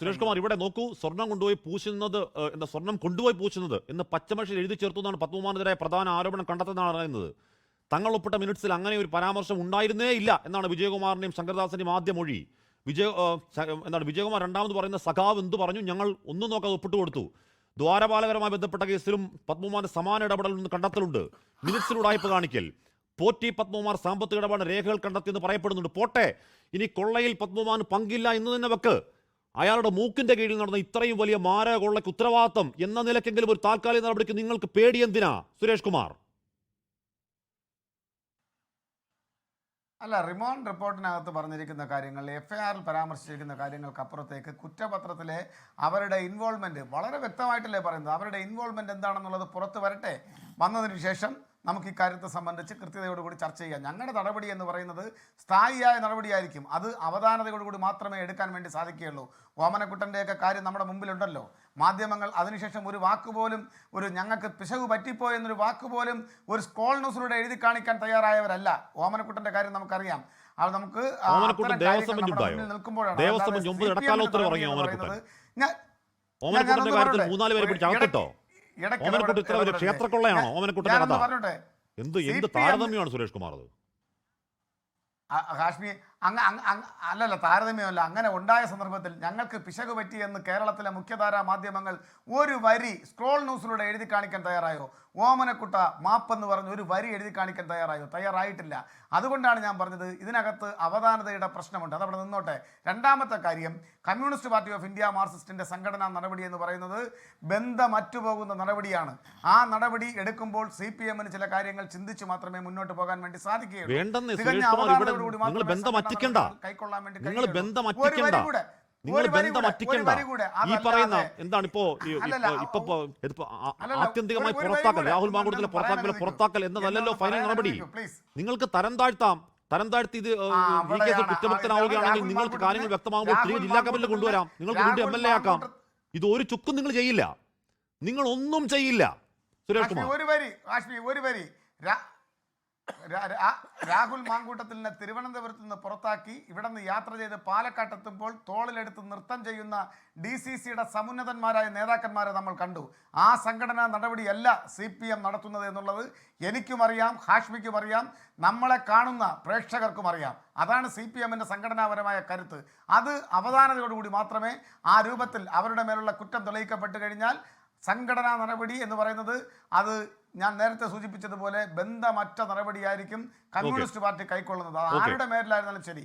സുരേഷ് കുമാർ ഇവിടെ നോക്കൂ സ്വർണം കൊണ്ടുപോയി പൂശുന്നത് എന്താ സ്വർണം കൊണ്ടുപോയി പൂശുന്നത് എന്ന് പച്ചമഷിൽ എഴുതി ചേർത്തു എന്നാണ് പത്മകുമാറിനെതിരായ പ്രധാന ആരോപണം കണ്ടെത്തുന്നതാണ് പറയുന്നത്. തങ്ങൾ ഒപ്പിട്ട മിനിറ്റ്സിൽ അങ്ങനെ ഒരു പരാമർശം ഉണ്ടായിരുന്നേ ഇല്ല എന്നാണ് വിജയകുമാറിന്റെയും ശങ്കർദാസിന്റെയും ആദ്യ മൊഴി. വിജയ എന്താണ് വിജയകുമാർ രണ്ടാമത് പറയുന്ന സഖാവ് എന്തു പറഞ്ഞു? ഞങ്ങൾ ഒന്നും നോക്കാതെ ഒപ്പിട്ട് കൊടുത്തു. ദ്വാരപാലകരമായി ബന്ധപ്പെട്ട കേസിലും പത്മകുമാറിന്റെ സമാന ഇടപെടൽ നിന്ന് കണ്ടെത്തലുണ്ട്. മിനിറ്റ്സിൽ കാണിക്കൽ. പോറ്റി പത്മകുമാർ സാമ്പത്തിക ഇടപാട് രേഖകൾ കണ്ടെത്തിയെന്ന് പറയപ്പെടുന്നുണ്ട്. പോട്ടെ ഇനി കൊള്ളയിൽ പത്മകുമാറിന് പങ്കില്ല എന്ന് തന്നെ വെക്ക്. അയാളുടെ മൂക്കിന്റെ കീഴിൽ നടന്ന ഇത്രയും വലിയ മാരക കൊള്ളയ്ക്ക് ഉത്തരവാദിത്തം എന്ന നിലയ്ക്കെങ്കിലും ഒരു താൽക്കാലിക നടപടിക്ക് നിങ്ങൾക്ക് പേടിയെന്തിനാ സുരേഷ് കുമാർ? അല്ല റിമാൻഡ് റിപ്പോർട്ടിനകത്ത് പറഞ്ഞിരിക്കുന്ന കാര്യങ്ങൾ എഫ് ഐ ആറിൽ പരാമർശിച്ചിരിക്കുന്ന കാര്യങ്ങൾക്കപ്പുറത്തേക്ക് കുറ്റപത്രത്തിലെ അവരുടെ ഇൻവോൾവ്മെന്റ് വളരെ വ്യക്തമായിട്ടല്ലേ പറയുന്നത്? അവരുടെ ഇൻവോൾവ്മെന്റ് എന്താണെന്നുള്ളത് പുറത്ത് വരട്ടെ. വന്നതിന് ശേഷം നമുക്ക് ഇക്കാര്യത്തെ കാര്യത്തെ സംബന്ധിച്ച് കൃത്യതയോടുകൂടി ചർച്ച ചെയ്യാം. ഞങ്ങളുടെ നടപടി എന്ന് പറയുന്നത് സ്ഥായിയായ നടപടിയായിരിക്കും. അത് അവധാനതയോടുകൂടി മാത്രമേ എടുക്കാൻ വേണ്ടി സാധിക്കുകയുള്ളൂ. ഓമനക്കുട്ടന്റെയൊക്കെ കാര്യം നമ്മുടെ മുമ്പിലുണ്ടല്ലോ. മാധ്യമങ്ങൾ അതിനുശേഷം ഒരു വാക്കുപോലും ഒരു ഞങ്ങൾക്ക് പിശക് പറ്റിപ്പോയി എന്നൊരു വാക്കുപോലും ഒരു സ്കോൾ ന്യൂസിലൂടെ എഴുതി കാണിക്കാൻ തയ്യാറായവരല്ല. ഓമനക്കുട്ടന്റെ കാര്യം നമുക്കറിയാം. അത് നമുക്ക് നിൽക്കുമ്പോഴാണ്. ഞാൻ- പറയട്ടെ. മൂന്നാൽ പേരെ പിടിച്ച് അകത്തിട്ടോ? ഇടയ്ക്ക് ഓമനക്കുട്ടൻ ഇത്ര വലിയ. ക്ഷേത്രക്കൊള്ളയാണോ എന്ത് എന്ത് താരതമ്യമാണ് സുരേഷ് കുമാർ അത്? കാശ്മീർ അങ്ങ് അല്ലല്ല താരതമ്യമല്ല. അങ്ങനെ ഉണ്ടായ സന്ദർഭത്തിൽ ഞങ്ങൾക്ക് പിശക് പറ്റിയെന്ന് കേരളത്തിലെ മുഖ്യധാരാ മാധ്യമങ്ങൾ ഒരു വരി സ്ക്രോൾ ന്യൂസിലൂടെ എഴുതി കാണിക്കാൻ തയ്യാറായോ? ഓമനക്കുട്ട മാപ്പെന്ന് പറഞ്ഞ് ഒരു വരി എഴുതി കാണിക്കാൻ തയ്യാറായോ? തയ്യാറായിട്ടില്ല. അതുകൊണ്ടാണ് ഞാൻ പറഞ്ഞത് ഇതിനകത്ത് അവധാനതയുടെ പ്രശ്നമുണ്ട്. അതവിടെ നിന്നോട്ടെ. രണ്ടാമത്തെ കാര്യം കമ്മ്യൂണിസ്റ്റ് പാർട്ടി ഓഫ് ഇന്ത്യ മാർസിസ്റ്റിന്റെ സംഘടനാ നടപടി എന്ന് പറയുന്നത് ബന്ധമറ്റുപോകുന്ന നടപടിയാണ്. ആ നടപടി എടുക്കുമ്പോൾ സി പി എമ്മിന് ചില കാര്യങ്ങൾ ചിന്തിച്ച് മാത്രമേ മുന്നോട്ട് പോകാൻ വേണ്ടി സാധിക്കുകയുള്ളൂ. തികഞ്ഞ അവധാനതയോടുകൂടി മാത്രമേ അറ്റിക്കണ്ട നിങ്ങൾ ബന്ധം അറ്റിക്കണ്ട. നിങ്ങൾ ബന്ധം അറ്റിക്കണ്ട. ഈ പറയുന്ന എന്താണ് ഇപ്പോ ഇപ്പൊ ആത്യന്തികമായി പുറത്താക്കൽ. രാഹുൽ മാങ്കുടത്തിലെ പുറത്താക്കൽ പുറത്താക്കൽ. എന്നതല്ലല്ലോ ഫൈനൽ നടപടി. നിങ്ങൾക്ക് തരം താഴ്ത്താം. തരം താഴ്ത്തി ഇത് രാഹുൽ നിങ്ങൾക്ക് കാര്യങ്ങൾ വ്യക്തമാകുമ്പോൾ തിരികെ ജില്ലാ കമ്മിറ്റിയിൽ കൊണ്ടുവരാം. നിങ്ങൾക്ക് വീണ്ടും എം എൽ എ ആക്കാം. ഇത് ഒരു ചുക്കും നിങ്ങൾ ചെയ്യില്ല. നിങ്ങൾ ഒന്നും ചെയ്യില്ല സുരേഷ് കുമാർ. ഒരു വരി ഒരു വരി. രാഹുൽ മാങ്കൂട്ടത്തിലിനെ തിരുവനന്തപുരത്ത് നിന്ന് പുറത്താക്കി. ഇവിടെ നിന്ന് യാത്ര ചെയ്ത് പാലക്കാട്ടെത്തുമ്പോൾ തോളിലെടുത്ത് നൃത്തം ചെയ്യുന്ന ഡി സി സിയുടെ സമുന്നതന്മാരായ നേതാക്കന്മാരെ നമ്മൾ കണ്ടു. ആ സംഘടനാ നടപടിയല്ല സി പി എം നടത്തുന്നത് എന്നുള്ളത് എനിക്കും അറിയാം ഹാഷ്മിക്കും അറിയാം നമ്മളെ കാണുന്ന പ്രേക്ഷകർക്കും അറിയാം. അതാണ് സി പി എമ്മിന്റെ സംഘടനാപരമായ കരുത്ത്. അത് അവധാനതയോടുകൂടി മാത്രമേ ആ രൂപത്തിൽ അവരുടെ മേലുള്ള കുറ്റം തെളിയിക്കപ്പെട്ട് കഴിഞ്ഞാൽ സംഘടനാ നടപടി എന്ന് പറയുന്നത് അത് ഞാൻ നേരത്തെ സൂചിപ്പിച്ചതുപോലെ ബന്ധമറ്റ നടപടിയായിരിക്കും കമ്മ്യൂണിസ്റ്റ് പാർട്ടി കൈക്കൊള്ളുന്നത്. അത്. ആരുടെ മേലിലായിരുന്നാലും ശരി.